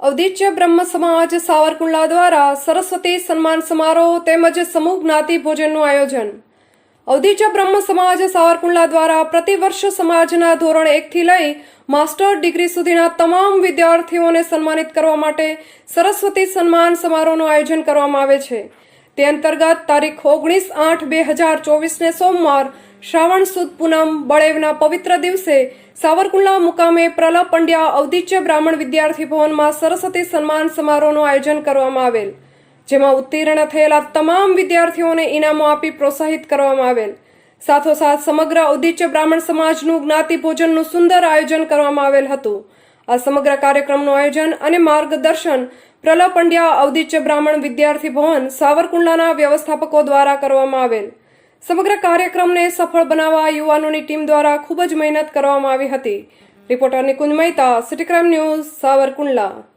અવધિચ્ય બ્રહ્મ સમાજ સાવરકુંડલા દ્વારા સરસ્વતી સન્માન સમારોહ તેમજ સમૂહ જ્ઞાતિ ભોજનનું આયોજન. અવધિચ્ય બ્રહ્મ સમાજ સાવરકુંડલા દ્વારા પ્રતિવર્ષ સમાજના ધોરણ એકથી લઈ માસ્ટર ડિગ્રી સુધીના તમામ વિદ્યાર્થીઓને સન્માનિત કરવા માટે સરસ્વતી સન્માન સમારોહનું આયોજન કરવામાં આવે છે. તે અંતર્ગત તારીખ ઓગણીસ આઠ બે હજાર ચોવીસને સોમવાર શ્રાવણ સુદ પૂનમ બળેવના પવિત્ર દિવસે સાવરકુંડલા મુકામે પ્રલા પંડ્યા અવધિચ્ય બ્રાહ્મણ વિદ્યાર્થી ભવનમાં સરસ્વતી સન્માન સમારોહનું આયોજન કરવામાં આવેલ, જેમાં ઉત્તીર્ણ થયેલા તમામ વિદ્યાર્થીઓને ઇનામો આપી પ્રોત્સાહિત કરવામાં આવેલ. સાથોસાથ સમગ્ર ઔદિત્ય બ્રાહ્મણ સમાજનું જ્ઞાતિ ભોજનનું સુંદર આયોજન કરવામાં આવેલ હતું. આ સમગ્ર કાર્યક્રમનું આયોજન અને માર્ગદર્શન પ્રલા પંડ્યા ઔદિત્ય બ્રાહ્મણ વિદ્યાર્થી ભવન સાવરકુંડલાના વ્યવસ્થાપકો દ્વારા કરવામાં આવેલ. સમગ્ર કાર્યક્રમને સફળ બનાવવા યુવાનોની ટીમ દ્વારા ખૂબ જ મહેનત કરવામાં આવી હતી. Reporter Nikunj Mehta, city crime news, Savarkundla.